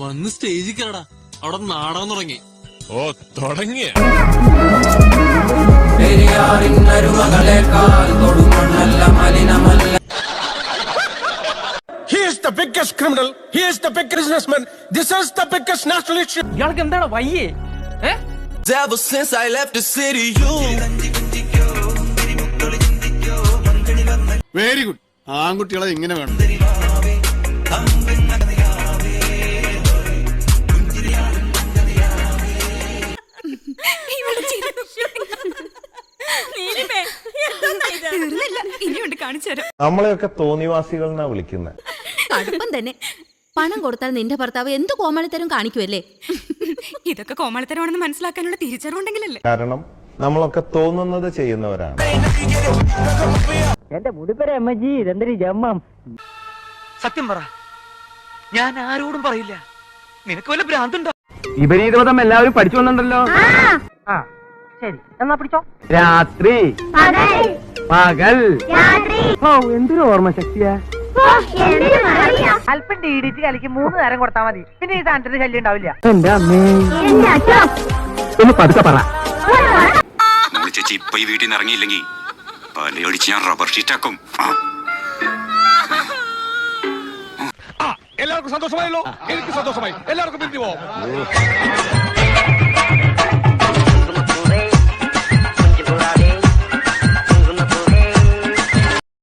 വന്ന് സ്റ്റേജിൽ കയറാടാ അവിടെ നാടകം തുടങ്ങി ഓ തുടങ്ങിയ He is the biggest criminal. He is the biggest businessman. This is the biggest national issue. ഇയാൾക്ക് എന്താണ് വയ്യേ ഏ Ever since I left the city, you very good ആൺകുട്ടികളെ ഇങ്ങനെ വേണം ഇനിയുണ്ട് കാണിച്ചു തരാം. നമ്മളെയൊക്കെ തോന്നിവാസികൾ എന്നാ വിളിക്കുന്നത് അടുപ്പം തന്നെ. പണം കൊടുത്താൽ നിന്റെ ഭർത്താവ് എന്ത് കോമാളിത്തരം കാണിക്കുമല്ലേ ഇതൊക്കെ കോമാളിത്തരമാണെന്ന് മനസ്സിലാക്കാനുള്ള തിരിച്ചറിവുണ്ടെങ്കിലല്ലേ? കാരണം നമ്മളൊക്കെ തോന്നുന്നത് ചെയ്യുന്നവരാണ്. എന്റെ മുടിപ്പര അമ്മജി ഇതെന്തൊരു ജമ്മം. സത്യം പറ. ഞാൻ ആരോടും പറയില്ല. നിനക്ക് വല്ല ഭ്രാന്തുണ്ടോ? വിപരീതം എല്ലാവരും പഠിച്ചു വന്നിട്ടുണ്ടല്ലോ. ആ. ശരി എന്നാ പിടിച്ചോ. രാത്രി. പകൽ. ഓ എന്തൊരു ഓർമ്മ ശക്തിയാ. അല്പം ഡി ഡി ടി കലിക്ക് മൂന്ന് നേരം കൊടുത്താൽ മതി. പിന്നെ ഈ സാധനത്തിന് ശല്യം ഉണ്ടാവില്ല. എന്റെ അമ്മേ. ഒന്ന് പതുക്കെ പറ. ചേച്ചി ഇപ്പൊ ഈ വീട്ടിൽ നിന്ന് ഇറങ്ങിയില്ലെങ്കിൽ പലയൊടിച്ച് ഞാൻ റബ്ബർ ഷീറ്റ് ആക്കും. എല്ലാവർക്കും സന്തോഷമായല്ലോ. എനിക്ക് സന്തോഷമായി. എല്ലാവർക്കും പിരിഞ്ഞു പോവാം.